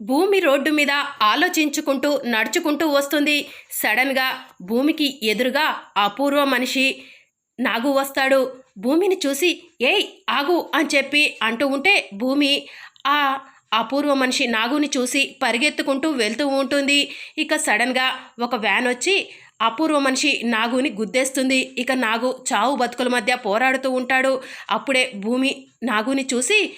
భూమి రోడ్డు మీద ఆలోచించుకుంటూ నడుచుకుంటూ వస్తుంది. సడన్గా భూమికి ఎదురుగా అపూర్వ మనిషి నాగు వస్తాడు. భూమిని చూసి ఏయ్ ఆగు అని చెప్పి అంటూ ఉంటే భూమి ఆ అపూర్వ మనిషి నాగుని చూసి పరిగెత్తుకుంటూ వెళ్తూ ఉంటుంది. ఇక సడన్గా ఒక వ్యాన్ వచ్చి అపూర్వ మనిషి నాగుని గుద్దేస్తుంది. ఇక నాగు చావు బతుకుల మధ్య పోరాడుతూ ఉంటాడు. అప్పుడే భూమి నాగుని చూసి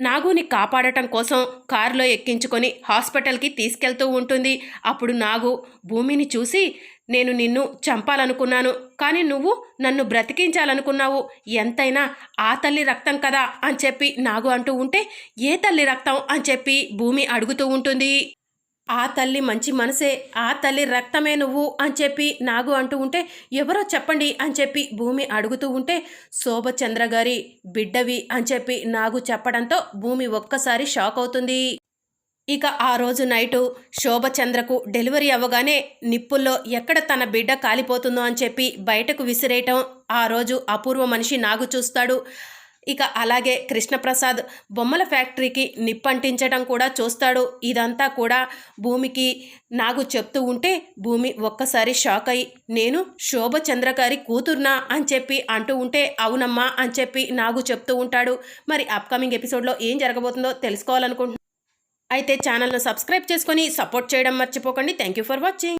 నాగుని కాపాడటం కోసం కారులో ఎక్కించుకొని హాస్పిటల్కి తీసుకెళ్తూ ఉంటుంది. అప్పుడు నాగు భూమిని చూసి నేను నిన్ను చంపాలనుకున్నాను కానీ నువ్వు నన్ను బ్రతికించాలనుకున్నావు. ఎంతైనా ఆ తల్లి రక్తం కదా అని చెప్పి నాగు అంటూ ఉంటే ఏ తల్లి రక్తం? అని చెప్పి భూమి అడుగుతూ ఉంటుంది. ఆ తల్లి మంచి మనసే ఆ తల్లి రక్తమే నువ్వు అని చెప్పి నాగు అంటూ ఉంటే ఎవరో చెప్పండి అని చెప్పి భూమి అడుగుతూ ఉంటే శోభచంద్ర గారి బిడ్డవి అని చెప్పి నాగు చెప్పడంతో భూమి ఒక్కసారి షాక్ అవుతుంది. ఇక ఆ రోజు నైటు శోభచంద్రకు డెలివరీ అవ్వగానే నిప్పుల్లో ఎక్కడ తన బిడ్డ కాలిపోతుందో అని చెప్పి బయటకు విసిరేయటం ఆ రోజు అపూర్వ మనిషి నాగు చూస్తాడు. ఇక అలాగే కృష్ణప్రసాద్ బొమ్మల ఫ్యాక్టరీకి నిప్పంటించడం కూడా చూస్తాడు. ఇదంతా కూడా భూమికి నాకు చెప్తూ ఉంటే భూమి ఒక్కసారి షాక్ అయి నేను శోభచంద్ర గారి కూతుర్నా? అని చెప్పి అంటూ ఉంటే అవునమ్మా అని చెప్పి నాగు చెప్తూ ఉంటాడు. మరి అప్కమింగ్ ఎపిసోడ్లో ఏం జరగబోతుందో తెలుసుకోవాలనుకుంటున్నాను అయితే ఛానల్ను సబ్స్క్రైబ్ చేసుకొని సపోర్ట్ చేయడం మర్చిపోకండి. Thank you for watching